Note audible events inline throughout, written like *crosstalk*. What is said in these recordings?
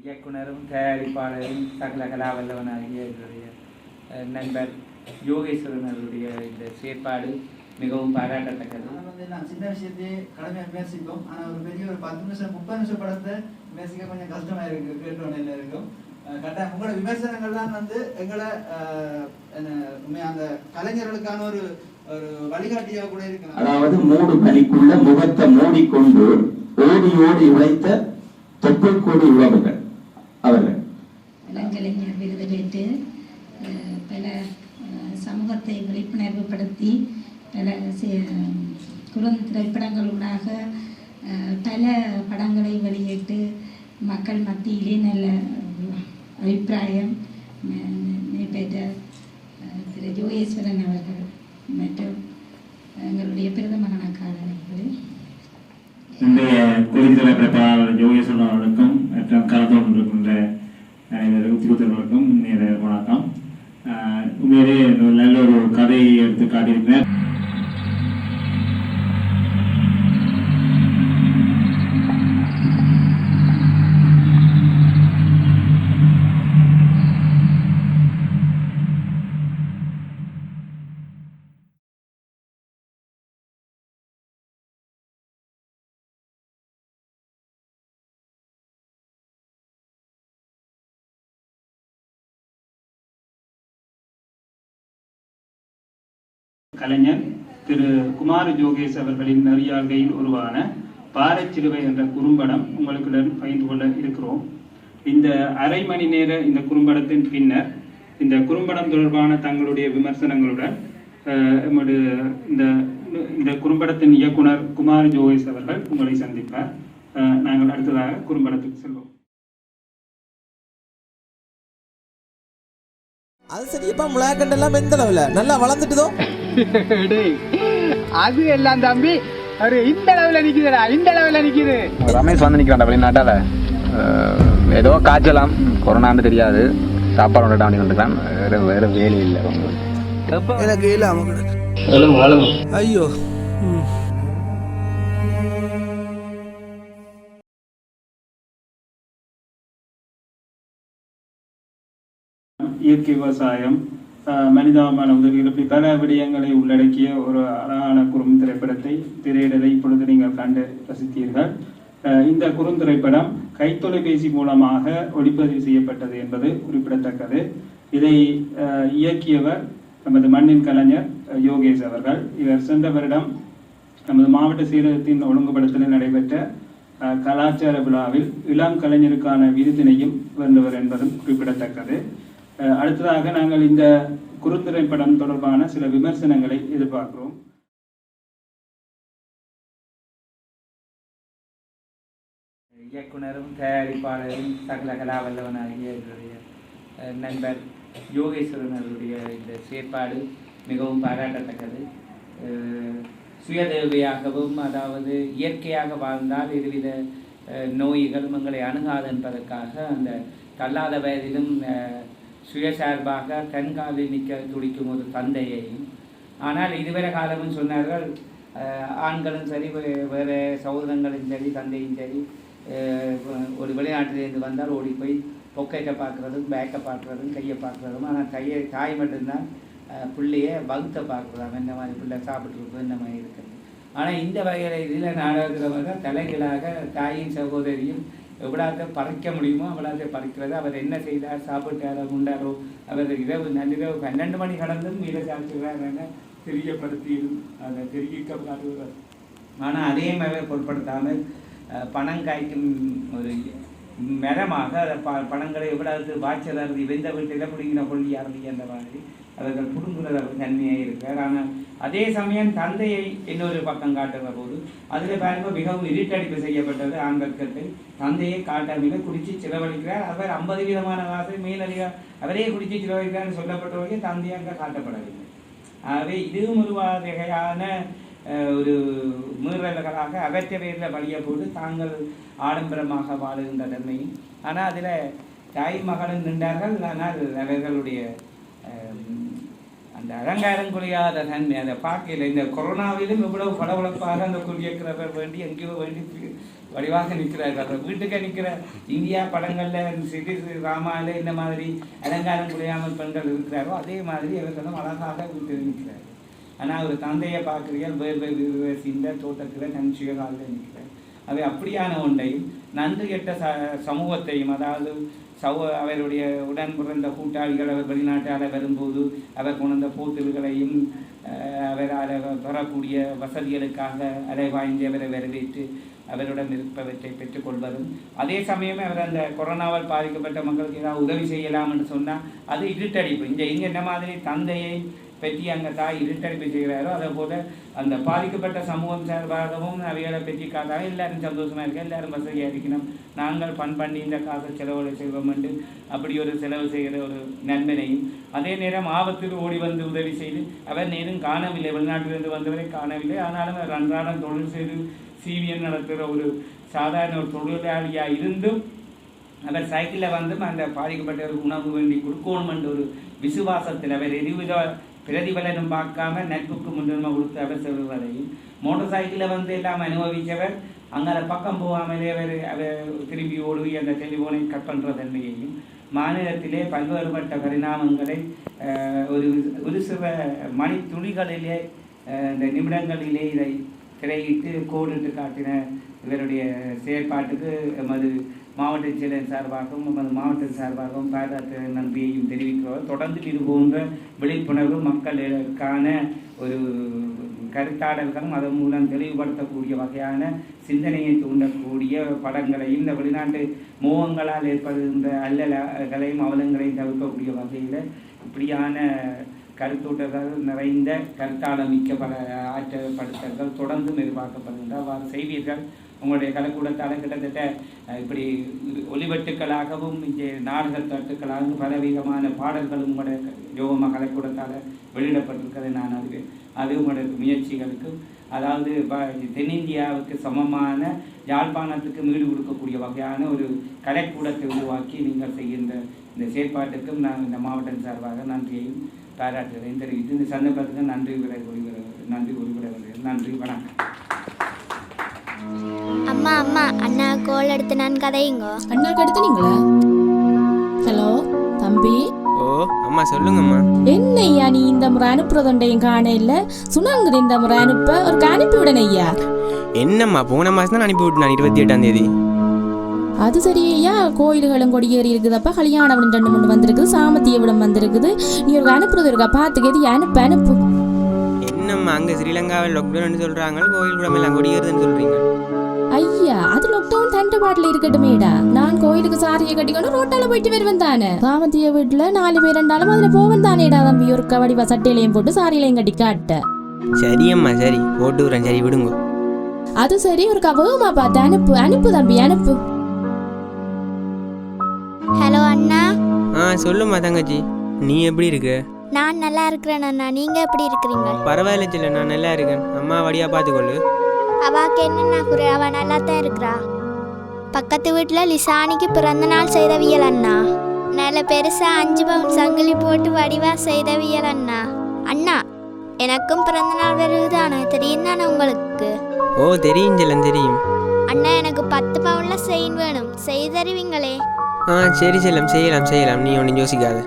இயக்குனரும் தயாரிப்பாளரும் சகல கலாவல்லவனாகிய என்னுடைய நண்பர் யோகேஸ்வரன் அவருடைய இந்த செயற்பாடு மிகவும் பாராட்டத்தக்கது. வந்து நான் சின்ன விஷயத்தையே கடமையா விமர்சிப்போம். ஆனா ஒரு பெரிய ஒரு பத்து நிமிஷம் முப்பது நிமிஷம் படத்தை விமர்சிக்க கொஞ்சம் கஷ்டமா இருக்கு கேட்டோன்னு அஹ் கட்டாயம் உங்களோட விமர்சனங்கள் தான் வந்து எங்களை என்ன உண்மையா அந்த கலைஞர்களுக்கான ஒரு ஒரு வழிகாட்டியா கூட இருக்கு அதாவது மூடு பனிக்குள்ள முகத்தை மூடிக்கொண்டு ஓடி ஓடி உழைத்த தொப்புள் கொடி உறவுகள் அவர்கள் இளங்கலைஞர் விருது பல சமூகத்தை விழிப்புணர்வுபடுத்தி பல சி- குறுந்திரைப்படங்களூடாக பல படங்களை வெளியிட்டு மக்கள் மத்தியிலே நல்ல அபிப்பிராயம் பெற்ற திரு ஜோகேஸ்வரன் அவர்கள் மற்றும் எங்களுடைய பிரதம கணக்காளர் அவர்கள் இன்றைய குறித்தலை பிரபாகர் யோகேஸ்வரன் அவர்களுக்கும் மற்றும் கலந்து கொண்டிருக்கின்ற அனைவரும் உத்தியோகத்தர்களுக்கும் நேர வணக்கம் ஆஹ் உண்மையிலே ஒரு நல்ல ஒரு கதையை எடுத்து காட்டியிருக்கிறேன் கலைஞர் திரு குமார் ஜோகேஷ் அவர்களின் நெறியாள்கையில் உருவான பாறைச்சிறுவை என்ற குறும்படம் உங்களுக்குடன் பகிர்ந்து கொள்ள இருக்கிறோம். இந்த அரை மணி நேர இந்த குறும்படத்தின் பின்னர் இந்த குறும்படம் தொடர்பான தங்களுடைய விமர்சனங்களுடன் எமது இந்த இந்த குறும்படத்தின் இயக்குனர் குமார் ஜோகேஷ் அவர்கள் உங்களை சந்திப்பார். நாங்கள் அடுத்ததாக குறும்படத்துக்கு செல்வோம். அது சரியப்பா முளையாக்கண்டெல்லாம் எந்த அளவுல? நல்லா வளர்ந்துட்டுதோ? *laughs* டேய் அது எல்லாம் தம்பி ஒரு இந்த அளவுல நிக்குதுடா இந்த அளவுல நிக்குது. ரமேஷ் வந்து நிற்கிறான்டா வெளிநாட்டால். ஏதோ காய்ச்சலாம். கொரோனான்னு தெரியாது. சாப்பாடு வந்துட்டு பண்ணி வந்துருக்கான் வேறு வேறு வேலை இல்லை. எனக்கு இல்லாம ஐயோ. இயற்கை விவசாயம் மனிதாபமான உதவிகள் இப்படி பல விடயங்களை உள்ளடக்கிய ஒரு அழகான குறும் திரைப்படத்தை திரையிடலை இப்பொழுது நீங்கள் கண்டு ரசித்தீர்கள். இந்த குறுந்திரைப்படம் கைத்தொலைபேசி மூலமாக ஒளிப்பதிவு செய்யப்பட்டது என்பது குறிப்பிடத்தக்கது. இதை இயக்கியவர் நமது மண்ணின் கலைஞர் யோகேஷ் அவர்கள். இவர் சென்ற வருடம் நமது மாவட்ட சீரகத்தின் ஒழுங்குபடுத்தலில் நடைபெற்ற கலாச்சார விழாவில் இளம் கலைஞருக்கான விருதினையும் வென்றவர் என்பதும் குறிப்பிடத்தக்கது. அடுத்ததாக நாங்கள் இந்த குறுந்திரைப்படம் தொடர்பான சில விமர்சனங்களை எதிர்பார்க்கிறோம். இயக்குனரும் தயாரிப்பாளரும் சகல கலாவல்லவனாகிய என்னுடைய நண்பர் யோகேஸ்வரன் அவருடைய இந்த செயற்பாடு மிகவும் பாராட்டத்தக்கது. சுயதேவையாகவும் அதாவது இயற்கையாக வாழ்ந்தால் இருவித நோய்கள் நோய்களும் எங்களை அணுகாது என்பதற்காக அந்த தள்ளாத வயதிலும் சுயசார்பாக தன்காலில் நிற்க துடிக்கும் ஒரு தந்தையையும் ஆனால் இதுவரை காலமும் சொன்னார்கள் ஆண்களும் சரி வேறு சகோதரங்களும் சரி தந்தையும் சரி ஒரு வெளிநாட்டிலேருந்து வந்தால் ஓடி போய் பொக்கெட்டை பார்க்குறதும் பேக்கை பார்க்குறதும் கையை பார்க்குறதும். ஆனால் கையை தாய் மட்டும்தான் அஹ், பிள்ளைய வகுத்தை பார்க்குறதாம் என்ன மாதிரி பிள்ளை சாப்பிட்ருக்கு என்ன மாதிரி இருக்குது ஆனால் இந்த வகையில் இதில் நாடகத்தில் தலைகளாக தாயின் சகோதரியும் எவ்வளோத்தை பறிக்க முடியுமோ அவ்வளோத்தை பறிக்கிறது. அவர் என்ன செய்தார்? சாப்பிட்டாரோ? உண்டாரோ? அவர் இரவு நள்ளிரவு பன்னெண்டு மணி கடந்தும் வீர சாட்சிகளாக என தெரியப்படுத்தியும் அதை தெரிவிக்கப்படுவார். ஆனால் அதையும் அவர் பொருட்படுத்தாமல் பணம் காய்க்கும் ஒரு மரமாக அதை ப பணங்களை எவ்வளவு வாய்ச்சலாக இவந்த வீட்டில் பிடிங்கின கொள்ளி அறுதி என்ற மாதிரி அவர்கள் புடுங்குகிற தன்மையாக இருக்கிறார் ஆனால் அதே சமயம் தந்தையை இன்னொரு பக்கம் காட்டுகிற போது அதில் பாருங்க மிகவும் இருட்டடிப்பு செய்யப்பட்டது ஆண்கற்கத்தை தந்தையை காட்டாமல் குடிச்சு செலவழிக்கிறார். அவர் ஐம்பது விதமான வாசல் மேலதிக அவரே குடிச்சு செலவழிக்கிறார் சொல்லப்பட்டவர்கள் தந்தை அங்கே காட்டப்படவில்லை. ஆகவே இதுவும் ஒரு வகையான ஒரு மீறல்களாக அவற்றை பேரில் வழிய போது தாங்கள் ஆடம்பரமாக வாழுகின்ற தன்மையும் ஆனால் அதில் தாய் மகளும் நின்றார்கள். ஆனால் அவர்களுடைய இந்த அலங்காரம் குறையாத நன்மை. அதை பார்க்கல இந்த கொரோனாவிலும் இவ்வளவு பளபளப்பாக அந்த குடியேற்றவர் வேண்டி எங்கேயோ வேண்டி வடிவாக நிற்கிறார் அவர் வீட்டுக்கு நிற்கிற இந்தியா படங்களில் சிறு ராமாவில் இந்த மாதிரி அலங்காரம் குறையாமல் பெண்கள் இருக்கிறாரோ அதே மாதிரி இவர்களும் அழகாக வீட்டில் நிற்கிறார் ஆனால் ஒரு தந்தையை பார்க்குறீர்கள் வேறு வேறு சிந்த தோட்டத்தில் நன்சிகளாக நிற்கிறார். அவை அப்படியான ஒன்றையும் நன்றி கெட்ட ச சமூகத்தையும் அதாவது சௌ அவருடைய உடன் பிறந்த கூட்டாளிகள் அவர் வெளிநாட்டால் வரும்போது அவர் கொண்ட போத்தல்களையும் அவரால் பெறக்கூடிய வசதிகளுக்காக அலைவாய்ந்து அவரை வரவேற்று அவருடன் இருப்பவற்றை பெற்றுக்கொள்வதும் அதே சமயம் அவர் அந்த கொரோனாவால் பாதிக்கப்பட்ட மக்களுக்கு ஏதாவது உதவி செய்யலாம் என்று சொன்னால் அது இருட்டடிப்பு. இங்கே இங்கே என்ன மாதிரி தந்தையை பற்றி அங்கே தாய் இருட்டடிப்பு செய்கிறாரோ அதே போல் அந்த பாதிக்கப்பட்ட சமூகம் சார்பாகவும் அவைகளை பற்றி காத்தாக எல்லாரும் சந்தோஷமாக இருக்க எல்லாரும் வசதியாக இருக்கணும். நாங்கள் பண் பண்ணி இந்த காசை செலவுகளை செய்வோம் என்று அப்படி ஒரு செலவு செய்கிற ஒரு நன்மையையும் அதே நேரம் ஆபத்தில் ஓடி வந்து உதவி செய்து அவர் நேரும் காணவில்லை. வெளிநாட்டிலிருந்து வந்தவரை காணவில்லை. ஆனாலும் அவர் அன்றாடம் தொழில் செய்து சிவிஎன் நடத்துகிற ஒரு சாதாரண ஒரு தொழிலாளியாக இருந்தும் அவர் சைக்கிளில் வந்து அந்த பாதிக்கப்பட்டவருக்கு உணவு வேண்டி கொடுக்கணும் என்ற ஒரு விசுவாசத்தில் அவர் எதுவித பிரதிபலனும் பார்க்காம நட்புக்கு முன்னுரிமை கொடுத்து அவர் செல்வதையும் மோட்டார் சைக்கிளில் வந்து எல்லாம் அனுபவித்தவர். அங்கே பக்கம் போகாமலே அவர் அவர் திரும்பி ஓடுவி அந்த டெலிஃபோனை கட் பண்ணுற தன்மையையும் மாநிலத்திலே பல்வேறுபட்ட பரிணாமங்களை ஒரு ஒரு சில மணி துளிகளிலே இந்த நிமிடங்களிலே இதை திரையிட்டு கோடிட்டு காட்டின இவருடைய செயற்பாட்டுக்கு எமது மாவட்ட செயலர் சார்பாகவும் நமது மாவட்ட சார்பாகவும் பாராட்டு நன்றியையும் தெரிவிக்கிறோம். தொடர்ந்து இது போன்ற விழிப்புணர்வு மக்களுக்கான ஒரு கருத்தாடல்களும் அதன் மூலம் தெளிவுபடுத்தக்கூடிய வகையான சிந்தனையை தூண்டக்கூடிய படங்களையும் இந்த வெளிநாட்டு மோகங்களால் ஏற்படுகின்ற அல்லல்களையும் அவலங்களையும் தவிர்க்கக்கூடிய வகையில் இப்படியான கருத்தூட்டங்கள் நிறைந்த கருத்தாளமிக்க பல ஆற்றப்படுத்தல்கள் தொடர்ந்து எதிர்பார்க்கப்படுகின்ற அவ்வாறு செய்வீர்கள். உங்களுடைய கலைக்கூடத்தால் கிட்டத்தட்ட இப்படி ஒலிவெட்டுக்களாகவும் இங்கே நாடகத் தட்டுக்களாகவும் பலவிதமான பாடல்களும் உங்களுடைய யோகமாக கலைக்கூடத்தால் வெளியிடப்பட்டிருக்கிறதை நான் அறிவேன் அது உங்களுடைய முயற்சிகளுக்கும் அதாவது ப- தென்னிந்தியாவுக்கு சமமான யாழ்ப்பாணத்துக்கு மீடு கொடுக்கக்கூடிய வகையான ஒரு கலைக்கூடத்தை உருவாக்கி நீங்கள் செய்கின்ற இந்த செயற்பாட்டுக்கும் நான் இந்த மாவட்டம் சார்பாக நன்றியையும் பாராட்டுகிறேன் தெரிவித்து இந்த சந்தர்ப்பத்துக்கு நன்றி விட நன்றி கூறிவிட நன்றி வணக்கம். அம்மா அம்மா அண்ணா கோல் எடுத்து நான் கதையுங்கோ. அண்ணாக்கு எடுத்துனீங்களா ஹலோ தம்பி. ஓ அம்மா சொல்லுங்கம்மா. என்னய்யா நீ இந்த முறை அனுப்புறதுண்டையும் காண இல்ல சுனாங்குது இந்த முறை அனுப்ப. ஒரு அனுப்பி விடணும் ஐயா என்னம்மா போன மாதம் தான் அனுப்பி விட்டு நான் இருபத்தி எட்டாம் தேதி. அது சரி ஐயா கோயில்களும் கொடியேறி இருக்குதப்ப. கல்யாணம் ரெண்டு மூணு வந்திருக்குது. சாமத்திய விடம் வந்திருக்குது. நீ ஒரு அனுப்புறது இருக்கா? பார்த்துக்கது அனுப்பு? அனுப்பு. என்னம்மா அங்கே ஸ்ரீலங்காவில் லாக்டவுன் சொல்கிறாங்க கோயில் கூட எல்லாம் கொடியேறுதுன்னு சொல்கிறீங்க ஐயா அது லாக்டவுன் தண்டு பாட்டில் இருக்கட்டுமேடா. நான் கோயிலுக்கு சாரியை கட்டிக்கணும் ரோட்டால போயிட்டு வருவேன் தானே. சாமத்திய வீட்டுல நாலு பேர் ரெண்டாலும் அதுல போவேன் தானேடா தம்பி. ஒரு கவடிவா சட்டையிலையும் போட்டு சாரியிலையும் கட்டி காட்ட சரியம்மா சரி. போட்டு விட்றேன். சரி விடுங்க. அது சரி ஒரு கவகமா பார்த்து அனுப்பு. அனுப்பு தம்பி அனுப்பு. ஹலோ அண்ணா. ஆ சொல்லும்மா தங்கச்சி. நீ எப்படி இருக்க? நான் நல்லா இருக்கிறேன் அண்ணா. நீங்க எப்படி இருக்கிறீங்க? பரவாயில்ல சில்ல நான் நல்லா இருக்கேன். அம்மா வடியா பார்த்துக்கொள்ளு. அவாக்கு என்னண்ணா குறை? அவ நல்லா தான் இருக்கிறா. பக்கத்து வீட்டில் லிசானிக்கு பிறந்த நாள் செய்தவியல் அண்ணா. நல்ல பெருசா அஞ்சு பவுன் சங்கிலி போட்டு வடிவா செய்தவியல் அண்ணா. அண்ணா எனக்கும் பிறந்த நாள் வருதுதானே தெரியும் தானே உங்களுக்கு? ஓ தெரியும் செல்லம் தெரியும். அண்ணா எனக்கு பத்து பவுன்ல செயின் வேணும். செய்தருவீங்களே ஆ சரி செல்லம் செய்யலாம் செய்யலாம். நீ ஒன்றும் யோசிக்காத.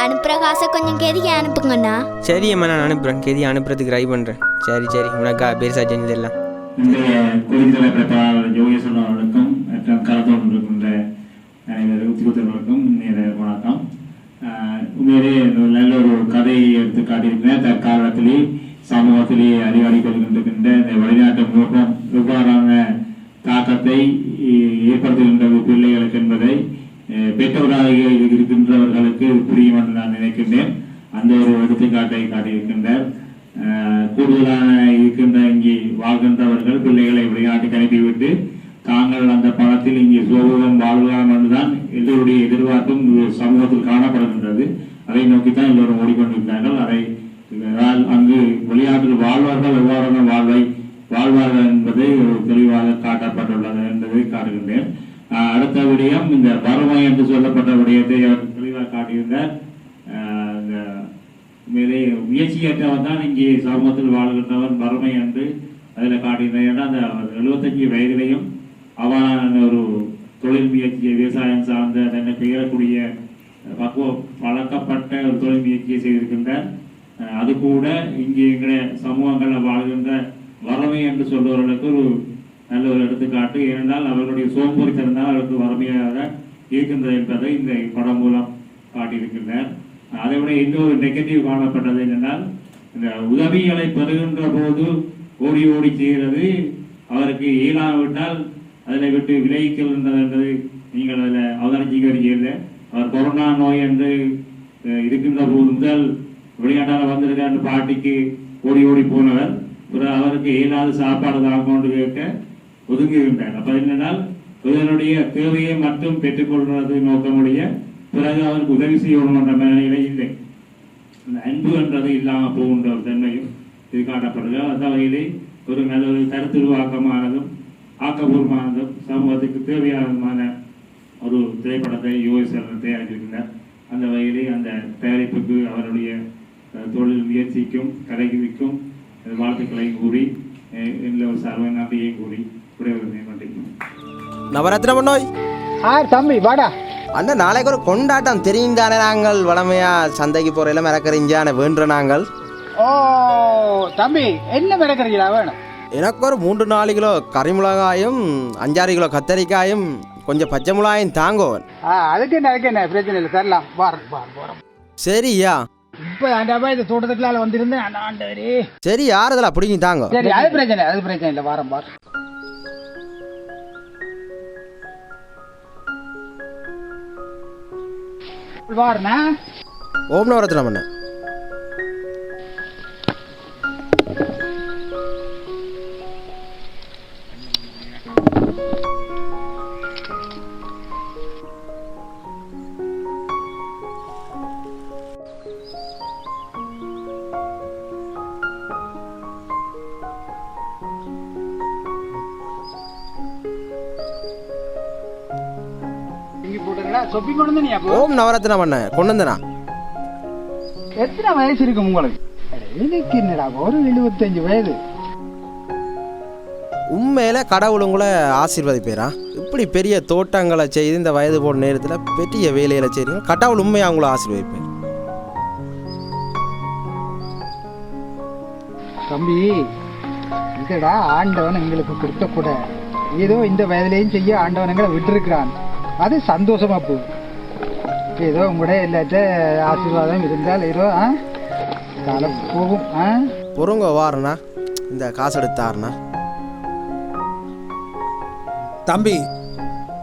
அனுப்புற காசை கொஞ்சம் கெதிக்க அனுப்புங்கண்ணா. சரி அம்மா நான் அனுப்புகிறேன் கெதி அனுப்புறதுக்கு ட்ரை பண்ணுறேன் சரி சரி. உனக்கா பெருசாக செஞ்சதெல்லாம் இன்றைய குறித்தலை பிரபாகர் யோகேஸ்வரன் அவர்களுக்கும் மற்றும் கலத்தோடு இருக்கின்ற நேர வணக்கம். ஆஹ் உண்மையிலே நல்ல ஒரு கதையை எடுத்து காட்டியிருக்கிறேன் தற்காலத்திலே சமூகத்திலே அறிவாடி கொள்கின்றிருக்கின்ற இந்த வெளிநாட்டு முகம் எவ்வாறான தாக்கத்தை ஏற்படுத்துகின்றது பிள்ளைகளுக்கு என்பதை பெற்றோராக இருக்கின்றவர்களுக்கு புரியும் என்று நான் நினைக்கின்றேன். அந்த ஒரு எடுத்துக்காட்டை காட்டியிருக்கின்றார். கூடுதலான இருக்கின்ற இங்கே வாழ்கின்றவர்கள் பிள்ளைகளை விளையாட்டுக்கு அனுப்பிவிட்டு தாங்கள் அந்த பணத்தில் இங்கே சோகம் வாழ்கலாம் என்றுதான் எல்லோருடைய எதிர்பார்ப்பும் சமூகத்தில் காணப்படுகின்றது. அதை நோக்கித்தான் எல்லோரும் ஓடிக்கொண்டிருக்கிறார்கள் அதை அங்கு விளையாட்டில் வாழ்வார்கள் எவ்வாறான வாழ்வை வாழ்வார்கள் என்பதை ஒரு தெளிவாக காட்டப்பட்டுள்ளது என்பதை காட்டுகின்றேன். அடுத்த விடயம் இந்த வறுமை என்று சொல்லப்பட்ட விடயத்தை அவர் தெளிவாக காட்டியிருந்தார். ஆஹ் இந்த உண்மையிலே முயற்சியற்றவன் தான் இங்கே சமூகத்தில் வாழ்கின்றவன் வறுமை என்று அதில் காட்டியிருந்தார். ஏன்னா அந்த எழுபத்தஞ்சு வயதிலையும் அவன் ஒரு தொழில் முயற்சியை விவசாயம் சார்ந்த தன்னை பெயரக்கூடிய பக்குவ பழக்கப்பட்ட ஒரு தொழில் முயற்சியை செய்திருக்கின்றார். அது கூட இங்கே எங்களை சமூகங்களில் வாழ்கின்ற வறுமை என்று சொல்பவர்களுக்கு ஒரு நல்ல ஒரு எடுத்துக்காட்டு. ஏனென்றால் அவர்களுடைய சோம்பேறித்தனம் அவர்களுக்கு வறுமையாக இருக்கின்றது என்பதை இந்த படம் மூலம் காட்டியிருக்கின்றார். அதை விட இன்னொரு நெகட்டிவ் காணப்பட்டது என்னென்னால் இந்த உதவிகளை பெறுகின்ற போது ஓடி ஓடி செய்கிறது. அவருக்கு இயலாவிட்டால் அதில் விட்டு விலகிக்கின்றது என்பது நீங்கள் அதில் அவதானிச்சிக்கிறீர்கள் அவர் கொரோனா நோய் என்று இருக்கின்ற போது முதல் வெளிநாட்டால் வந்திருக்க பாட்டிக்கு ஓடி ஓடி போனவர். அவருக்கு இயலாத சாப்பாடு தான் கொண்டு கேட்க ஒதுங்குகின்றார் அப்ப என்னென்னால் இதனுடைய தேவையை மட்டும் பெற்றுக்கொள்வது நோக்கமுடைய பிறகு அவருக்கு உதவி செய்யணும் என்ற மனநிலை இல்லை. அந்த அன்பு என்றது இல்லாமல் போகின்ற ஒரு தன்மையும் இது காட்டப்படுகிறது அந்த வகையிலே ஒரு நல்ல ஒரு கருத்துருவாக்கமானதும் ஆக்கப்பூர்வமானதும் சமூகத்துக்கு தேவையானதுமான ஒரு திரைப்படத்தை யோகேஸ்வரன் தயாரித்திருக்கிறார். அந்த வகையிலே அந்த தயாரிப்புக்கு அவருடைய தொழில் முயற்சிக்கும் கலைக்கும் வாழ்த்துக்களையும் கூறி இல்லை ஒரு சர்வ கூறி நவரத்ன பண்ணோய். ஆ தம்பி வாடா. அண்ணன் நாளைக்கு ஒரு கொண்டாட்டம். தெரியும் தானே நாங்கள் வளமையா சந்தைக்கு போறையில மிரக்கறிஞ்சான வேண்டுற நாங்கள். ஓ தம்பி என்ன மிளகறீங்களா வேணும்? எனக்கு ஒரு மூன்று நாலு கிலோ கறி மிளகாயும் அஞ்சாறு கிலோ கத்தரிக்காயும் கொஞ்சம் பச்சை மிளகாயும் தாங்கோவன். அதுக்கு என்ன அதுக்கு என்ன? பிரச்சனை இல்லை தரலாம். வாரம் வாரம் வாரம் சரியா? இப்போ ஆண்டாப்பா இந்த தோட்டத்துக்குள்ளால வந்திருந்தேன். ஆண்டவரே சரி யாரதில் பிடிங்கி தாங்கோ சரி அது பிரச்சனை அது பிரச்சனை இல்லை. வாரம் வாரம். வாரணா ஓம் நவரத்னம் அண்ணன் ஓம் நவரத்னம் அண்ணன் கொண்டு வந்தனா எத்தனை வயசு இருக்கும் உங்களுக்கு? எனக்கு என்னடா ஒரு எழுபத்தஞ்சு வயது. உண்மையில கடவுள் உங்களை ஆசீர்வதிப்பேரா? இப்படி பெரிய தோட்டங்களை செய்து இந்த வயது போன நேரத்தில் பெரிய வேலைகளை செய்றீங்க கடவுள் உண்மையாக உங்களை ஆசீர்வதிப்பேன். தம்பி இதடா ஆண்டவன் எங்களுக்கு கொடுத்த கூட. ஏதோ இந்த வயதிலையும் செய்ய ஆண்டவன் எங்களை விட்டுருக்கிறான். அது சந்தோஷமா போகுது. ஏதோ உங்களுடைய எல்லாத்த ஆசீர்வாதம் இருந்தால் ஏதோ ஆ? காலம் போகும் ஆ? பொறுங்க வாரண்ணா. இந்த காசு எடுத்தாருண்ணா தம்பி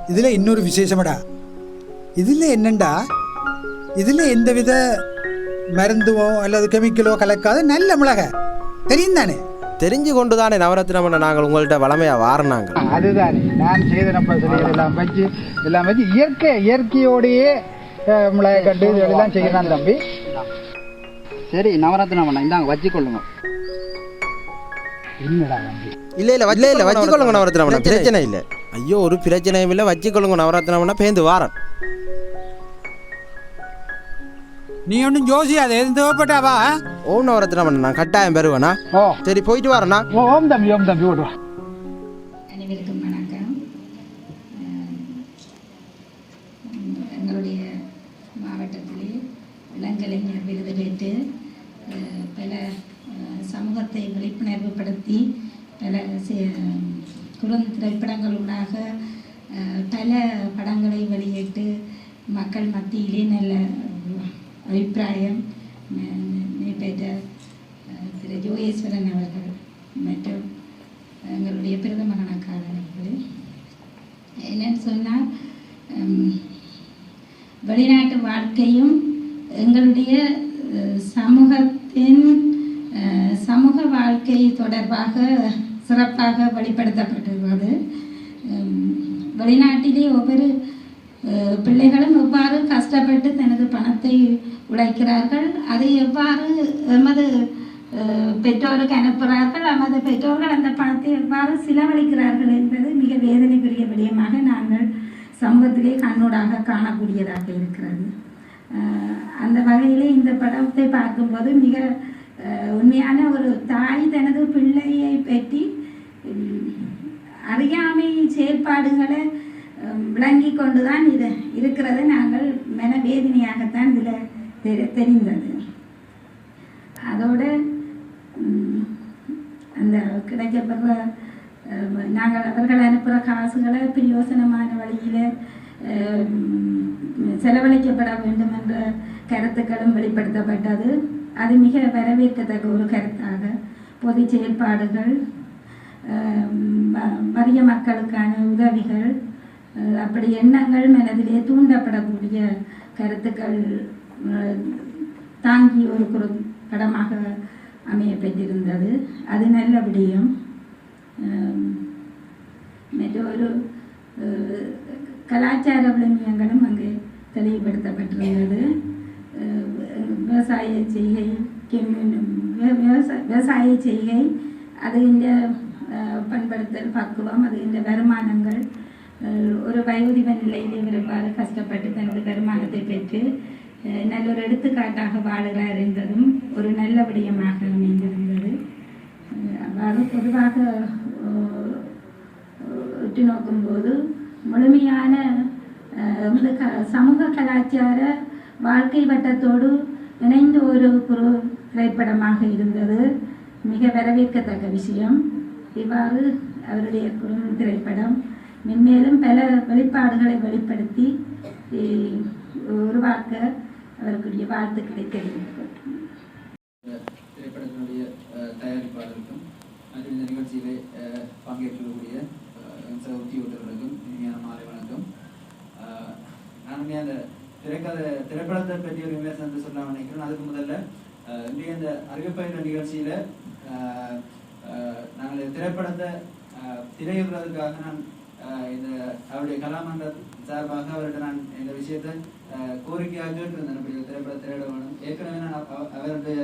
இதில் இன்னொரு விசேஷமடா. இதில் என்னண்டா? இதில் எந்தவித மருந்துவோ அல்லது கெமிக்கலோ கலக்காத நல்ல மிளகை தெரியும் தானே தெரிஞ்சு கொண்டு தானே நவரத்னம் அண்ணன் நாங்கள் உங்கள்கிட்ட வளமையாக வாரினாங்க அதுதான். நான் செய்த நம்ம எல்லாம் வச்சு எல்லாம் வச்சு இயற்கை இயற்கையோடையே மிளகாய் கட்டு இதெல்லாம் செய்யலாம் தம்பி. சரி நவரத்னம் பண்ண இந்தாங்க வச்சுக்கொள்ளுங்க. என்னடா தம்பி. இல்ல இல்ல இல்ல இல்ல வச்சுக்கொள்ளுங்க நவரத்னம் அண்ணா பிரச்சனை இல்லை. ஐயோ ஒரு பிரச்சனையும் இல்லை. வச்சுக்கொள்ளுங்க நவரத்னம் அண்ணா பேந்து வாரன் நீ ஒன்றும் ஜோசியாது எதுவும் தேவைப்பட்டாவா? ஓம் நவரத்னம் அண்ணா நான் கட்டாயம் பெறுவேண்ணா ஓ. சரி போயிட்டு வரேண்ணா ஓம் தம்பி ஓம் தம்பி ஓடுவா அனைவருக்கும் வணக்கம். எங்களுடைய மாவட்டத்திலே இளங்கலைஞர் விருது பெற்று பல சமூகத்தை விழிப்புணர்வுபடுத்தி பல சி- குறும் திரைப்படங்களூடாக பல படங்களை வெளியிட்டு மக்கள் மத்தியிலே நல்ல அபிப்பிராயம் பெற்ற திரு ஜோகேஸ்வரன் அவர்கள் மற்றும் எங்களுடைய பிரதம கணக்காளர் அவர்கள் என்னன்னு சொன்னால் வெளிநாட்டு வாழ்க்கையும் எங்களுடைய சமூகத்தின் சமூக வாழ்க்கை தொடர்பாக சிறப்பாக வெளிப்படுத்தப்பட்டிருக்கிறது வெளிநாட்டிலே ஒவ்வொரு பிள்ளைகளும் எவ்வாறு கஷ்டப்பட்டு தனது பணத்தை உழைக்கிறார்கள் அதை எவ்வாறு எமது பெற்றோருக்கு அனுப்புகிறார்கள்? நமது பெற்றோர்கள் அந்த பணத்தை எவ்வாறு செலவழிக்கிறார்கள் என்பது மிக வேதனைக்குரிய விடயமாக நாங்கள் சமூகத்திலே கண்ணூடாக காணக்கூடியதாக இருக்கிறது. அந்த வகையிலே இந்த படத்தை பார்க்கும்போது மிக உண்மையான ஒரு தாய் தனது பிள்ளையை பற்றி அறியாமை செயற்பாடுகளை விளங்கி கொண்டுதான் இது இருக்கிறது நாங்கள் மனவேதனையாகத்தான் இதில் தெரி தெரிந்தது. அதோடு அந்த கிடைக்கப்படுற நாங்கள் அவர்கள் அனுப்புகிற காசுகளை பிரயோசனமான வழியில் செலவழிக்கப்பட வேண்டும் என்ற கருத்துக்களும் வெளிப்படுத்தப்பட்டது. அது மிக வரவேற்கத்தக்க ஒரு கருத்தாக. பொது செயற்பாடுகள் வறிய மக்களுக்கான உதவிகள் அப்படி எண்ணங்கள் மனதிலே தூண்டப்படக்கூடிய கருத்துக்கள் தாங்கி ஒரு குறு படமாக அமைய பெற்றிருந்தது அது நல்ல விடயம் மற்றொரு கலாச்சார விளம்பியங்களும் அங்கே தெளிவுபடுத்தப்பட்டிருந்தது. அஹ், விவசாய செய்கை விவசாய செய்கை அது இந்த அஹ், பண்படுத்தல் பக்குவம் அது இந்த வருமானங்கள் ஒரு வயோதிப நிலையில் இவர் கஷ்டப்பட்டு தனது வருமானத்தை பெற்று நல்ல ஒரு எடுத்துக்காட்டாக வாழ்கிறார் என்பதும் ஒரு நல்ல விடயமாக அமைந்திருந்தது. அவ்வாறு பொதுவாக உற்று நோக்கும்போது முழுமையான வந்து க சமூக கலாச்சார வாழ்க்கை வட்டத்தோடு இணைந்த ஒரு குறு திரைப்படமாக இருந்தது. மிக வரவேற்கத்தக்க விஷயம். இவ்வாறு அவருடைய குறு திரைப்படம் மென்மேலும் பல வெளிப்பாடுகளை வெளிப்படுத்தி உருவாக்க அவருக்குரிய வாழ்த்துக்களை தெரிவித்துக் திரைப்படத்தினுடைய தயாரிப்பாளருக்கும் மற்றும் இந்த நிகழ்ச்சியிலே பங்கேற்கக்கூடிய அஹ், என் இனிமையான மாலை வணக்கம். நான் அந்த திரைக்கதை திரைப்படத்தை பற்றி ஒரு விமர்சனத்தை சொல்ல நினைக்கிறேன். அதுக்கு முதல்ல அஹ், இன்றைய இந்த அறிவிப்பயின்ற நிகழ்ச்சியில அஹ், நாங்கள் திரைப்படத்தை அஹ், திரையிடுறதுக்காக நான் இந்த அவருடைய கலாமன்ற சார்பாக அவர்கிட்ட நான் இந்த விஷயத்தை அஹ், கோரிக்கையாக கேட்டிருந்தேன். இப்படி ஒரு திரையிட வேணும் ஏற்கனவே நான் அவருடைய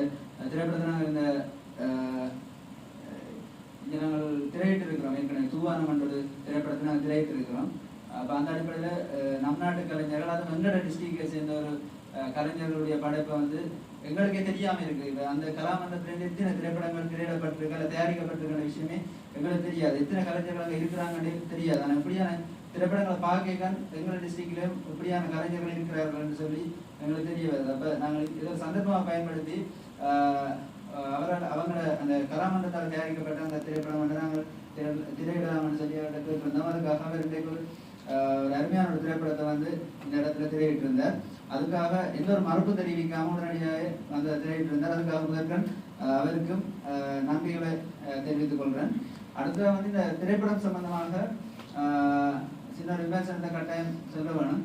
திரைப்படத்தை நாங்கள் இந்த அஹ், நாங்கள் திரையிட்டு இருக்கிறோம் ஏற்கனவே தூவான என்றது திரைப்படத்தை நாங்கள் திரையிட்டு இருக்கிறோம் அப்போ அந்த அடிப்படையில் நம் நாட்டு கலைஞர்கள் அது வெங்கட டிஸ்ட்ரிக்டை சேர்ந்த ஒரு கலைஞர்களுடைய படைப்பை வந்து எங்களுக்கே தெரியாமல் இருக்கு. இப்போ அந்த கலாமன்றத்துல எத்தனை திரைப்படங்கள் திரையிடப்பட்டிருக்கு தயாரிக்கப்பட்டிருக்கிற விஷயமே எங்களுக்கு தெரியாது. எத்தனை கலைஞர்கள் அங்கே இருக்கிறாங்கன்னு தெரியாது. ஆனால் எப்படியான திரைப்படங்களை பார்க்க எங்களோட டிஸ்ட்ரிக்ட்ல இப்படியான கலைஞர்கள் இருக்கிறார்கள்னு சொல்லி எங்களுக்கு தெரிய வருது அப்போ நாங்கள் இதை சந்தர்ப்பமாக பயன்படுத்தி ஆஹ், ஆஹ், அவரால் அவங்கள அந்த கலாமன்றத்தால் தயாரிக்கப்பட்ட அந்த திரைப்படம் வந்து நாங்கள் திரை- திரையிடலாம்னு சொல்லி அவர்கிட்ட கேட்டிருந்தோம். அதுக்காக அவர் இன்றைக்கு ஒரு ஆஹ், அருமையான ஒரு திரைப்படத்தை வந்து இந்த இடத்துல திரையிட்டு இருந்தார் அதுக்காக எந்த ஒரு மறுப்பு தெரிவிக்காம உடனடியாக அந்த திரையிட்டு இருந்தார் அதுக்காக முதற்கண் அவருக்கும் ஆஹ், நன்றிகளை தெரிவித்துக் கொள்கிறேன். அடுத்தது வந்து இந்த திரைப்படம் சம்பந்தமாக சின்ன விமர்சனத்தை கட்டாயம் சொல்ல வேணும்.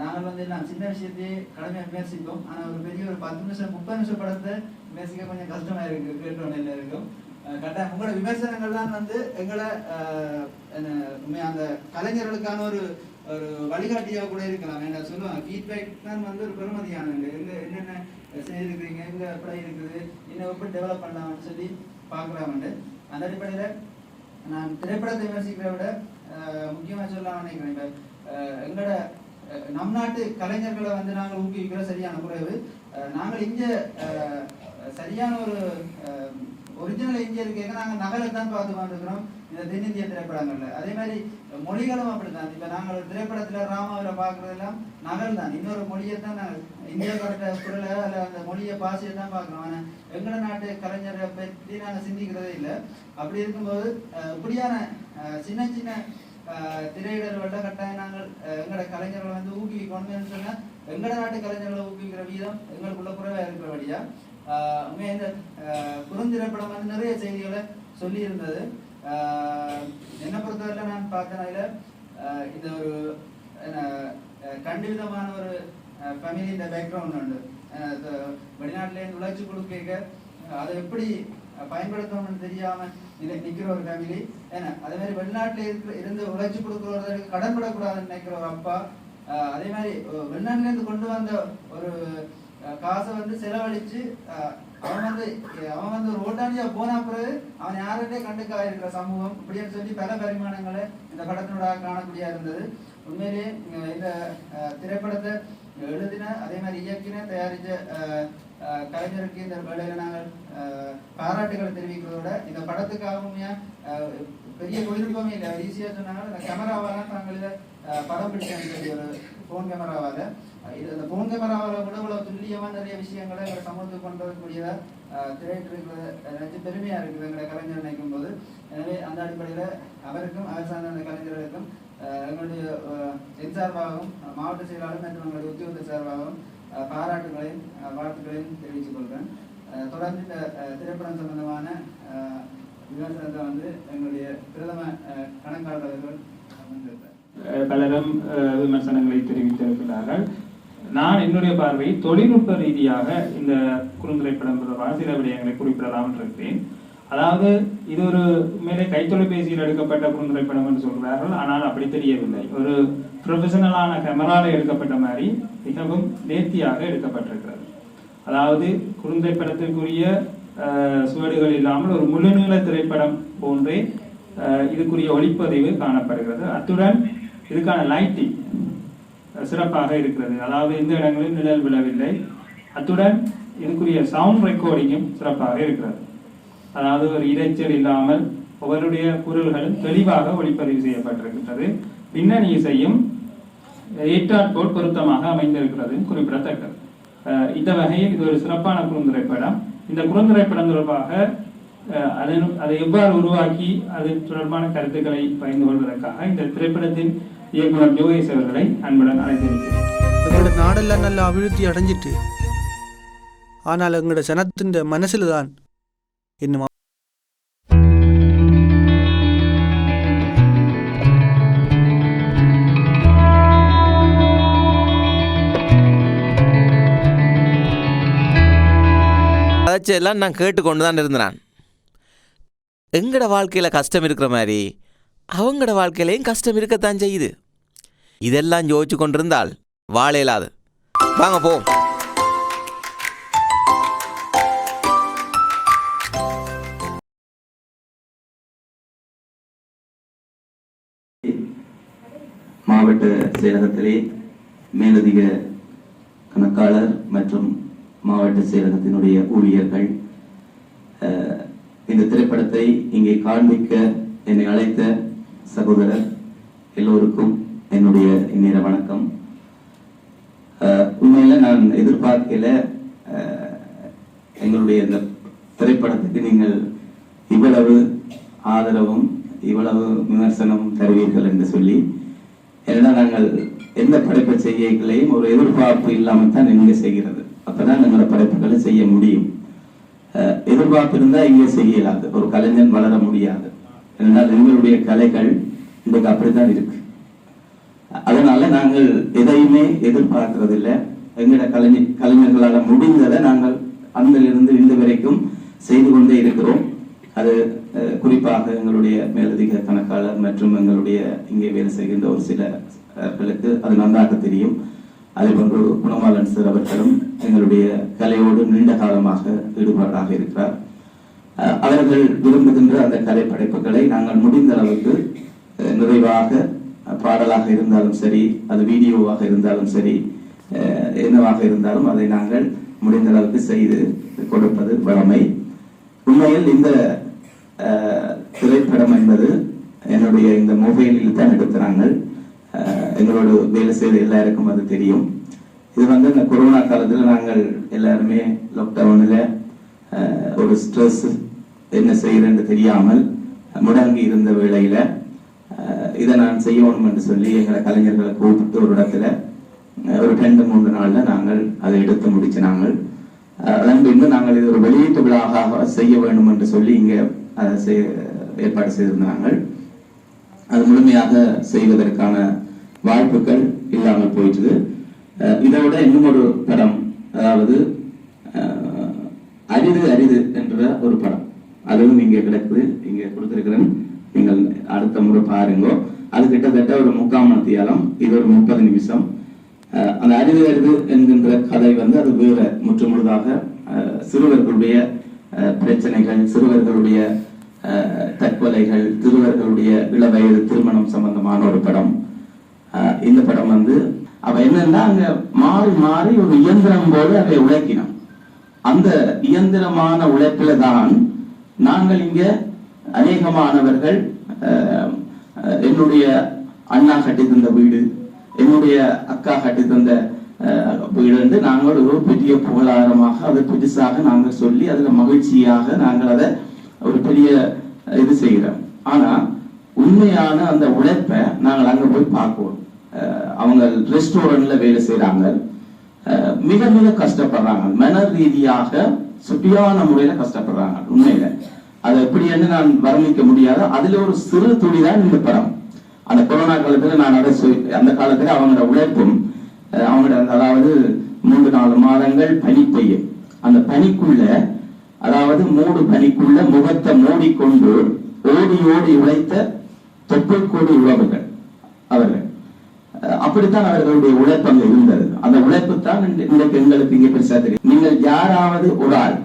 நாங்கள் வந்து நான் சின்ன விஷயத்தையே கடமையாக விமர்சிப்போம் ஆனால் ஒரு பெரிய ஒரு பத்து நிமிஷம் முப்பது நிமிஷம் படத்தை விமர்சிக்க கொஞ்சம் கஷ்டமாக இருக்கு கேட்டோன்னு எல்லாருக்கும் கட்டாயம் உங்களோட விமர்சனங்கள் தான் வந்து எங்களை என்ன, அந்த கலைஞர்களுக்கான ஒரு ஒரு வழிகாட்டியாக கூட இருக்கலாம். என்ன சொல்லுவாங்க ஃபீட்பேக் தான் வந்து ஒரு பெருமதியானது எங்க என்னென்ன செய்திருக்கிறீங்க எங்கே எப்படி இருக்குது இன்னும் எப்படி டெவலப் பண்ணலாம்னு சொல்லி பார்க்கலாம்னு. அந்த அடிப்படையில் நான் திரைப்படத்தை விமர்சிக்கிறத விட ஆஹ், முக்கியமா சொல்லலாம் நினைக்கிறேன் இப்போ எங்களோட அஹ், நம் நாட்டு கலைஞர்களை வந்து நாங்கள் ஊக்குவிக்கிற சரியான குறைவு நாங்கள் இங்க ஆஹ், சரியான ஒரு ஒரிஜினல் இந்தியருக்கு எங்க நாங்கள் நகலை தான் பார்த்து கொண்டிருக்கிறோம். இந்த தென்னிந்திய திரைப்படங்கள்ல. அதே மாதிரி மொழிகளும் அப்படித்தான். இப்ப நாங்கள் ஒரு திரைப்படத்துல ராமாவில பார்க்கறதெல்லாம் நகல் தான். இன்னொரு மொழியை தான் நாங்கள் இந்தியாவோட குரலை அதில் அந்த மொழியை பாசையை தான் பார்க்குறோம். ஆனா எங்களோட நாட்டு கலைஞரை பற்றி நாங்கள் சிந்திக்கிறதே இல்லை. அப்படி இருக்கும்போது அஹ், இப்படியான சின்ன சின்ன அஹ், கட்டாயம் நாங்கள் அஹ், எங்களோட கலைஞர்களை வந்து ஊக்குவிக்கணும்னு சொன்னா எங்களோட நாட்டு கலைஞர்களை ஊக்குவிக்கிற வீதம் எங்களுக்குள்ள குறைவாக இருக்கிறபடியா வழியாக உண்மையா இந்த ஆஹ் குறுந்திரைப்படம் வந்து நிறைய செய்திகளை சொல்லி இருந்தது என்னை பொறுத்தவரை நான் பார்த்தேன் அதுல இந்த ஒரு என்ன, ஒரு ஃபேமிலி இந்த பேக்ரவுண்ட் உண்டு. வெளிநாட்டிலே உழைச்சி கொடுக்க அதை எப்படி பயன்படுத்தணும்னு தெரியாம இதை நிக்கிற ஒரு ஃபேமிலி ஏன்னா அதே மாதிரி வெளிநாட்டில் இருக்கிற இருந்து உழைச்சி கொடுக்குறவர்களுக்கு கடன் படக்கூடாதுன்னு நினைக்கிற ஒரு அப்பா அதே மாதிரி வெளிநாட்டிலேருந்து கொண்டு வந்த ஒரு காசை வந்து செலவழிச்சு அஹ் அவன் வந்து அவன் வந்து ஒரு போனா போன பிறகு அவன் யாருடைய கண்டுக்கா இருக்கிற சமூகம் இப்படின்னு சொல்லி பல பரிமாணங்களை இந்த படத்தினோட காணக்கூடியா இருந்தது. உண்மையிலேயே இந்த திரைப்படத்தை எழுதின அதே மாதிரி இயக்கின தயாரித்த அஹ், கலைஞருக்கு இந்த வேலையில நாங்கள் அஹ், பாராட்டுகளை தெரிவிக்கிறதோட இந்த படத்துக்காகவும் ஏன், அஹ், பெரிய தொழில்நுட்பமே இல்லை ஈஸியா சொன்னாங்க இந்த கேமராவால தாங்கள் அஹ், படம் பிடிச்சாங்க ஒரு ஃபோன் கேமராவால் இது இந்த ஃபோன் கேமராவால் கூட இவ்வளோ துல்லியமாக நிறைய விஷயங்களை எங்களை சமூகத்துக்கு கொண்டு வரக்கூடியதா திரையிட்டு இருக்கிறது இருக்குது எங்களை கலைஞர் நினைக்கும் போது. எனவே அந்த அடிப்படையில் அவருக்கும் அவர் சார்ந்த அந்த கலைஞர்களுக்கும் எங்களுடைய என் சார்பாகவும் மாவட்ட செயலாளர் மற்றும் எங்களுடைய உத்தியோகத்தர் சார்பாகவும் பாராட்டுகளையும் வாழ்த்துக்களையும் தெரிவித்துக் கொள்கிறேன். தொடர்ந்து இந்த திரைப்படம் சம்பந்தமான விமர்சனத்தை வந்து எங்களுடைய பிரதம கணக்காளர்கள் கணக்காளர் பலரும் விமர்சனங்களை தெரிவித்திருக்கிறார்கள். நான் என்னுடைய பார்வை தொழில்நுட்ப ரீதியாக இந்த குறுந்திரைப்படம் தொடர்பான சில விடயங்களை குறிப்பிடலாம் இருக்கிறேன். அதாவது இது ஒரு மேலே கைத்தொலைபேசியில் எடுக்கப்பட்ட குறுந்திரைப்படம் என்று சொல்கிறார்கள். ஆனால் அப்படி தெரியவில்லை. ஒரு ப்ரொஃபஷனலான கேமராவில் எடுக்கப்பட்ட மாதிரி மிகவும் நேர்த்தியாக எடுக்கப்பட்டிருக்கிறது. அதாவது குறுந்திரைப்படத்திற்குரிய அஹ், சுவடுகள் இல்லாமல் ஒரு முழுநீள திரைப்படம் போன்றே அஹ், இதுக்குரிய ஒளிப்பதிவு காணப்படுகிறது. அத்துடன் இதுக்கான லைட்டிங் சிறப்பாக இருக்கிறது. அதாவது எந்த இடங்களிலும் நிழல் விழவில்லை. அத்துடன் இதுக்குரிய சவுண்ட் ரெக்கார்டிங்கும் சிறப்பாக இருக்கிறது. அதாவது ஒரு இரைச்சல் இல்லாமல் ஒவ்வொருடைய குரல்களும் தெளிவாக ஒளிப்பதிவு செய்யப்பட்டிருக்கின்றது. பின்னணி இசையும் ஏற்றாற் போல் பொருத்தமாக அமைந்திருக்கிறது குறிப்பிடத்தக்கது. அஹ் இந்த வகையில் இது ஒரு சிறப்பான குறுந்திரைப்படம் இந்த குறுந்திரைப்படம் தொடர்பாக அஹ் அதன் அதை எவ்வாறு உருவாக்கி அது தொடர்பான கருத்துக்களை பகிர்ந்து கொள்வதற்காக இந்த திரைப்படத்தின் இயக்குனர் யோகேஷ் அவர்களை அன்புடன் அழைத்திருக்கிறேன். எங்களோட நாடெல்லாம் நல்ல அபிவிருத்தி அடைஞ்சிட்டு ஆனால் எங்களோட சனத்தின் மனசில் தான் இன்னும் எல்லாம் நான் கேட்டுக்கொண்டு தான் இருந்தேன். எங்கட வாழ்க்கையில் கஷ்டம் இருக்கிற மாதிரி அவங்களோட வாழ்க்கையிலையும் கஷ்டம் இருக்கத்தான் செய்யுது. இதெல்லாம் யோசிச்சு கொண்டிருந்தால் வாழ இயலாது. வாங்க போ மாவட்ட செயலகத்திலே மேலதிக கணக்காளர் மற்றும் மாவட்ட செயலகத்தினுடைய ஊழியர்கள் அஹ், இந்த திரைப்படத்தை இங்கே காண்பிக்க என்னை அழைத்த சகோதரர் எல்லோருக்கும் என்னுடைய இந்நேர வணக்கம். அஹ், உண்மையில நான் எதிர்பார்க்கல எங்களுடைய இந்த திரைப்படத்துக்கு நீங்கள் இவ்வளவு ஆதரவும் இவ்வளவு விமர்சனம் தருவீர்கள் என்று சொல்லி ஏன்னா நாங்கள் எந்த படைப்பை செய்யங்களையும் ஒரு எதிர்பார்ப்பு இல்லாமல் தான் இங்கே செய்கிறது. அப்பதான் எங்களோட படைப்புகளை செய்ய முடியும். அஹ் எதிர்பார்ப்பு இருந்தா இங்கே செய்ய இயலாது ஒரு கலைஞன் வளர முடியாது. ஏனென்றால் எங்களுடைய கலைகள் இன்றைக்கு அப்படித்தான் இருக்கு. அதனால நாங்கள் எதையுமே எதிர்பார்க்கறதில்லை. எங்களோட கலைஞர் முடிந்ததை நாங்கள் அன்றிலிருந்து இந்த வரைக்கும் செய்து கொண்டே இருக்கிறோம். அது குறிப்பாக எங்களுடைய மேலதிக கணக்காளர் மற்றும் எங்களுடைய இங்கே வேலை செய்கின்ற ஒரு சிலர்களுக்கு அது நன்றாக தெரியும். அதே போன்று குணமாலன் சார் அவர்களும் எங்களுடைய கலையோடு நீண்ட காலமாக ஈடுபாடாக இருக்கிறார். அவர்கள் விரும்புகின்ற அந்த கலை படைப்புகளை நாங்கள் முடிந்த அளவுக்கு நிறைவாக பாடலாக இருந்தாலும் சரி அது வீடியோவாக இருந்தாலும் சரி என்னவாக இருந்தாலும் அதை நாங்கள் முடிந்த அளவுக்கு செய்து கொடுப்பது வழமை. உண்மையில் இந்த திரைப்படம் என்பது என்னுடைய இந்த மொபைலில் தான் எடுக்கிறாங்க. எங்களோட வேலை செய்த எல்லாருக்கும் அது தெரியும். இது வந்து இந்த கொரோனா காலத்தில் நாங்கள் எல்லாருமே லாக்டவுனில் ஒரு ஸ்ட்ரெஸ் என்ன செய்யறேன்னு தெரியாமல் முடங்கி இருந்த வேளையில இதை நான் செய்யணும் என்று சொல்லி எங்களை கலைஞர்களை கூப்பிட்டு ஒரு இடத்துல ஒரு ரெண்டு மூன்று நாள்ல நாங்கள் அதை எடுத்து முடிச்சு நாங்கள் அதன் பின்பு நாங்கள் இது ஒரு வெளியீட்டு விழாவாக செய்ய வேண்டும் என்று சொல்லி இங்க அதை செய்- ஏற்பாடு செய்திருந்தாங்க. அது முழுமையாக செய்வதற்கான வாய்ப்புகள் இல்லாமல் போயிட்டுது. அஹ், இதை விட இன்னும் ஒரு படம் அதாவது அரிது அரிது என்ற ஒரு படம். அதுவும் இங்கே கிடக்குது இங்கே கொடுத்திருக்கிறேன். நீங்கள் அடுத்த முறை பாருங்க. அது கிட்டத்தட்ட ஒரு முக்கால் மணித்தியாலம் இது ஒரு முப்பது நிமிஷம். அந்த அறிவு அறிவு என்கின்ற கதை வந்து அது வேற முற்றுமுழுதாக சிறுவர்களுடைய பிரச்சனைகள் சிறுவர்களுடைய தற்கொலைகள் சிறுவர்களுடைய இளவயது திருமணம் சம்பந்தமான ஒரு படம். இந்த படம் வந்து அவ என்னன்னா அங்க மாறி மாறி ஒரு இயந்திரம் போல அதை உழைக்கினோம். அந்த இயந்திரமான உழைப்பில தான் நாங்கள் இங்க அநேகமானவர்கள் அஹ், என்னுடைய அண்ணா கட்டி தந்த வீடு என்னுடைய அக்கா கட்டி தந்த அஹ், வீடு என்று நாங்கள் ஒரு பெரிய புகழாரமாக அதை புதுசாக நாங்கள் சொல்லி அதுல மகிழ்ச்சியாக நாங்கள் அதை ஒரு பெரிய இது செய்கிறோம். ஆனா உண்மையான அந்த உழைப்பை நாங்கள் அங்க போய் பார்க்குவோம். அஹ், அவங்க ரெஸ்டாரண்ட்ல வேலை செய்யறாங்க மிக மிக கஷ்டப்படுறாங்க. மன ரீதியாக சுட்டியான முறையில கஷ்டப்படுறாங்க உண்மையில. அதை எப்படி என்று நான் வர்ணிக்க முடியாது. அதுல ஒரு சிறு துளி தான் இந்த படம். அந்த கொரோனா காலத்துல நான் அதை அந்த காலத்துல அவங்களோட உழைப்பும் அவங்களோட அதாவது மூன்று நாலு மாதங்கள் பனி பெய்யும். அந்த பனிக்குள்ள அதாவது மூடு பனிக்குள்ள முகத்தை மூடிக்கொண்டு ஓடி ஓடி உழைத்த தொப்புள்கோடி உறவுகள் அவர்கள். அப்படித்தான் அவர்களுடைய உழைப்பு அங்க இருந்தது. அந்த உழைப்பு தான் இன்றைக்கு எங்களுக்கு இங்கே பெருசா தெரியும். நீங்கள் யாராவது ஒரு ஆள்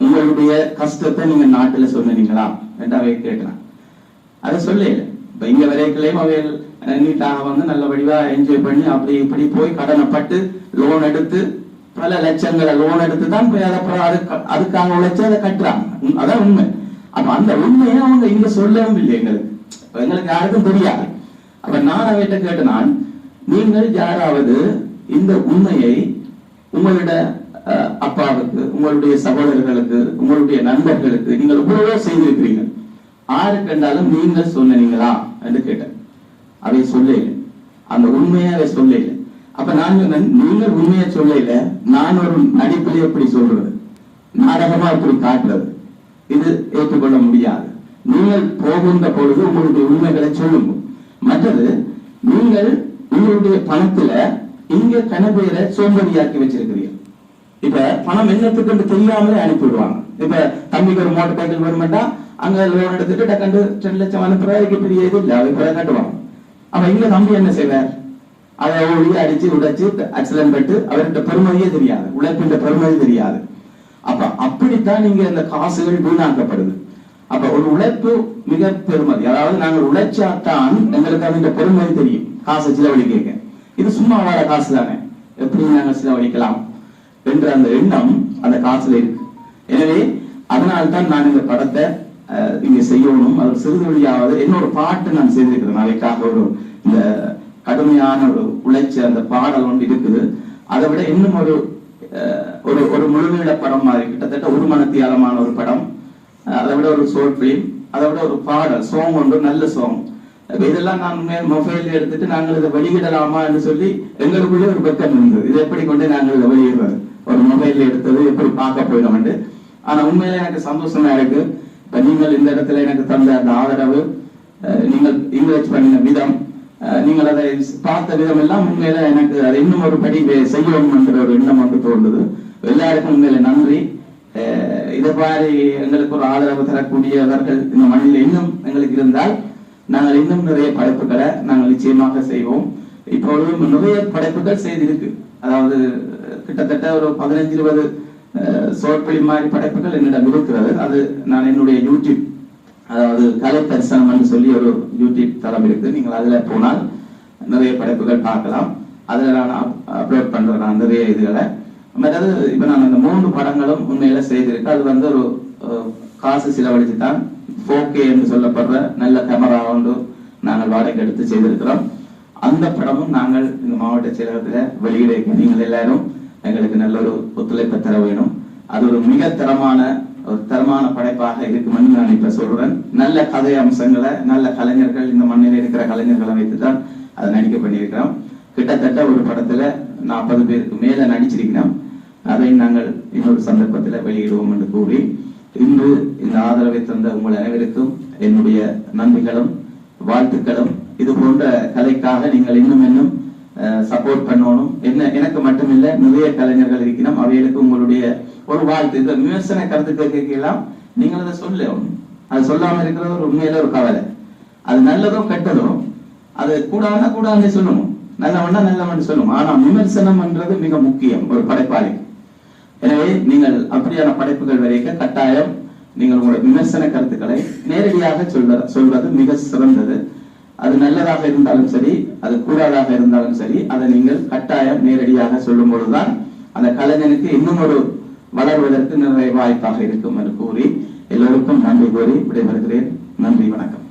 உங்களுடைய கஷ்டத்தை நீங்க நாட்டுல சொன்னீங்களா? என்று அவை கேட்கிறான் அதை சொல்லல இப்ப இங்க வரைக்கலையும் அவைகள் நீட்டாக வந்து நல்ல வடிவா என்ஜாய் பண்ணி அப்படி இப்படி போய் கடனை பட்டு லோன் எடுத்து பல லட்சங்களை லோன் எடுத்து தான் போய் அதை அதுக்கு அதுக்காக உழைச்சி அதை கட்டுறாங்க. அதான் உண்மை. அப்ப அந்த உண்மையை அவங்க இங்க சொல்லவும் இல்லை எங்களுக்கு. எங்களுக்கு யாருக்கும் தெரியாது. அப்ப நான் அவர்கிட்ட கேட்டேன் நீங்கள் யாராவது இந்த உண்மையை உங்களோட அப்பாவுக்கு உங்களுடைய சகோதரர்களுக்கு உங்களுடைய நண்பர்களுக்கு நீங்கள் எவ்வளவோ செய்திருக்கிறீங்க. ஆறு கண்டாலும் நீங்கள் சொன்னீங்களா? என்று கேட்டேன். அதை சொல்லல. அந்த உண்மையை அதை சொல்லல. அப்ப நான் நீங்கள் உண்மையை சொல்லல. நான் ஒரு நடிப்பிலே எப்படி சொல்றது? நாடகமா இப்படி காட்டுறது? இது ஏற்றுக்கொள்ள முடியாது. நீங்கள் போகின்ற பொழுது உங்களுடைய உண்மைகளை சொல்லுங்க. மற்றது நீங்கள் உங்களுடைய பணத்துல இங்க கணபேரை சோம்பதியாக்கி வச்சிருக்கிறீர்கள். இப்ப பணம் என்னத்துக்கு தெரியாமலே அனுப்பி விடுவாங்க. இப்ப தம்பிக்கு ஒரு மோட்டர் சைக்கிள் வருமெண்டா அங்க லோன் எடுத்துட்டு டக்கண்டு ரெண்டு லட்சம் அனுப்புறதுக்கு பெரிய இது இல்ல அவங்க கட்டுவாங்க. அப்ப இங்க தம்பி என்ன செய்வார்? அதை ஓடி அடிச்சு உடைச்சு ஆக்சிடென்ட் பட்டு அவர்கிட்ட பெருமதியே தெரியாது. உழைப்பின்ற பெருமதி தெரியாது. அப்ப அப்படித்தான் நீங்க இந்த காசுகள் வீணாக்கப்படுது. அப்ப ஒரு உழைப்பு மிக பெருமதி. அதாவது நாங்கள் உழைச்சாத்தான் எங்களுக்கு அதன் பெருமதி தெரியும். காசை செலவழிக்க இது சும்மா வர காசு தானே. எப்படி நாங்கள் செலவழிக்கலாம். என்ற அந்த எண்ணம் அந்த காசுல இருக்கு. எனவே அதனால்தான் நான் இந்த படத்தை அஹ், இங்க செய்யணும். அது சிறிது வழியாவது என்னோட பாட்டு நான் செய்திருக்கிறேன். நாளைக்காக ஒரு இந்த கடுமையான ஒரு உழைச்ச அந்த பாடல் ஒன்று இருக்குது. அதை விட இன்னும் ஒரு அஹ், ஒரு ஒரு முழுமையிட படம் மாதிரி கிட்டத்தட்ட ஒரு மனத்தியாலமான ஒரு படம். அதை விட ஒரு ஷோர்ட் ஃபிலிம் அதை விட ஒரு பாடல் சோங் ஒன்று நல்ல சோங் இதெல்லாம் நான் மொபைல் எடுத்துட்டு நாங்கள் இதை வெளியிடலாமா என்று சொல்லி எங்களுக்குள்ளே ஒரு பக்கம் இருந்தது. இது எப்படி கொண்டு நாங்கள் இதை வெளியிடுறது? ஒரு மொபைல் எடுத்தது எப்படி பார்க்க போயிடும் ஆனா உண்மையில எனக்கு சந்தோஷமா இருக்கு. இப்ப நீங்கள் இந்த இடத்துல எனக்கு தந்த அந்த ஆதரவு நீங்கள் என்கரேஜ் பண்ணின விதம் நீங்கள் அதை பார்த்த விதம் எல்லாம் உண்மையில எனக்கு அதை இன்னும் ஒரு படி வே- செய்யணும் என்ற ஒரு எண்ணம் வந்து தோன்றுது. எல்லாருக்கும் உண்மையில நன்றி. இதை மாதிரி எங்களுக்கு ஒரு ஆதரவு தரக்கூடியவர்கள் இந்த மண்ணில் இன்னும் எங்களுக்கு இருந்தால் நாங்கள் இன்னும் நிறைய படைப்புகளை நாங்கள் நிச்சயமாக செய்வோம். இப்பொழுது நிறைய படைப்புகள் செய்திருக்கு. அதாவது கிட்டத்தட்ட ஒரு பதினைஞ்சு இருபது ஷார்ட் மாதிரி படைப்புகள் என்னிடம் இருக்கிறது. அது நான் என்னுடைய யூடியூப் அதாவது கலை தரிசனம் என்று சொல்லி ஒரு யூடியூப் தளம் இருக்கு நீங்கள் அதுல போனால் நிறைய படைப்புகள் பார்க்கலாம். அதுல நான் அப்லோட் பண்றேன் நான் நிறைய இதுகளை. மற்றது இப்ப நான் இந்த மூன்று படங்களும் உண்மையில செய்திருக்கேன். அது வந்து ஒரு காசு செலவழிச்சு தான் 4K என்று சொல்லப்படுற நல்ல கேமரா ஒன்று நாங்கள் வாடகை எடுத்து செய்திருக்கிறோம். அந்த படமும் நாங்கள் இந்த மாவட்ட செயலகத்தில் வெளியிட நீங்கள் எல்லாரும் எங்களுக்கு நல்ல ஒரு ஒத்துழைப்பை தர வேணும். அது ஒரு மிக தரமான ஒரு தரமான படைப்பாக இருக்குமென்னு நான் இப்ப சொல்றேன். நல்ல கதை அம்சங்களை நல்ல கலைஞர்கள் இந்த மண்ணில் இருக்கிற கலைஞர்களை வைத்து தான் அதை நடிக்க பண்ணியிருக்கிறோம். கிட்டத்தட்ட ஒரு படத்துல நாற்பது பேருக்கு மேல நடிச்சிருக்கிறோம். அதை நாங்கள் இன்னொரு சந்தர்ப்பத்தில் வெளியிடுவோம் என்று கூறி இன்று இந்த ஆதரவை தந்த உங்கள் அனைவருக்கும் என்னுடைய நன்றிகளும் வாழ்த்துக்களும். இது போன்ற கலைக்காக நீங்கள் இன்னும் இன்னும் சப்போர்ட் பண்ணணும். என்ன எனக்கு மட்டுமில்ல நிறைய கலைஞர்கள் இருக்கிறோம். அவைகளுக்கு உங்களுடைய ஒரு வாழ்த்து. இந்த விமர்சன கருத்து கேட்கலாம் நீங்கள் அதை சொல்ல. அது சொல்லாம இருக்கிறது ஒரு உண்மையில ஒரு கவலை. அது நல்லதும் கெட்டதும் அது கூடாதுன்னா கூடாதுன்னு சொல்லணும் நல்லவன்னா நல்லவன் சொல்லும் ஆனா விமர்சனம் என்றது மிக முக்கியம் ஒரு படைப்பாளி. எனவே நீங்கள் அப்படியான படைப்புகள் வரைக்க கட்டாயம் நீங்கள் உங்களுடைய விமர்சன கருத்துக்களை நேரடியாக சொல்ற சொல்வது மிக சிறந்தது. அது நல்லதாக இருந்தாலும் சரி அது கூடாதாக இருந்தாலும் சரி அதை நீங்கள் கட்டாயம் நேரடியாக சொல்லும் பொழுதுதான் அந்த கலைஞனுக்கு இன்னும் ஒரு வளர்வதற்கு நிறைய வாய்ப்பாக இருக்கும் என்று கூறி எல்லோருக்கும் நன்றி கூறி விடைபெறுகிறேன். நன்றி வணக்கம்.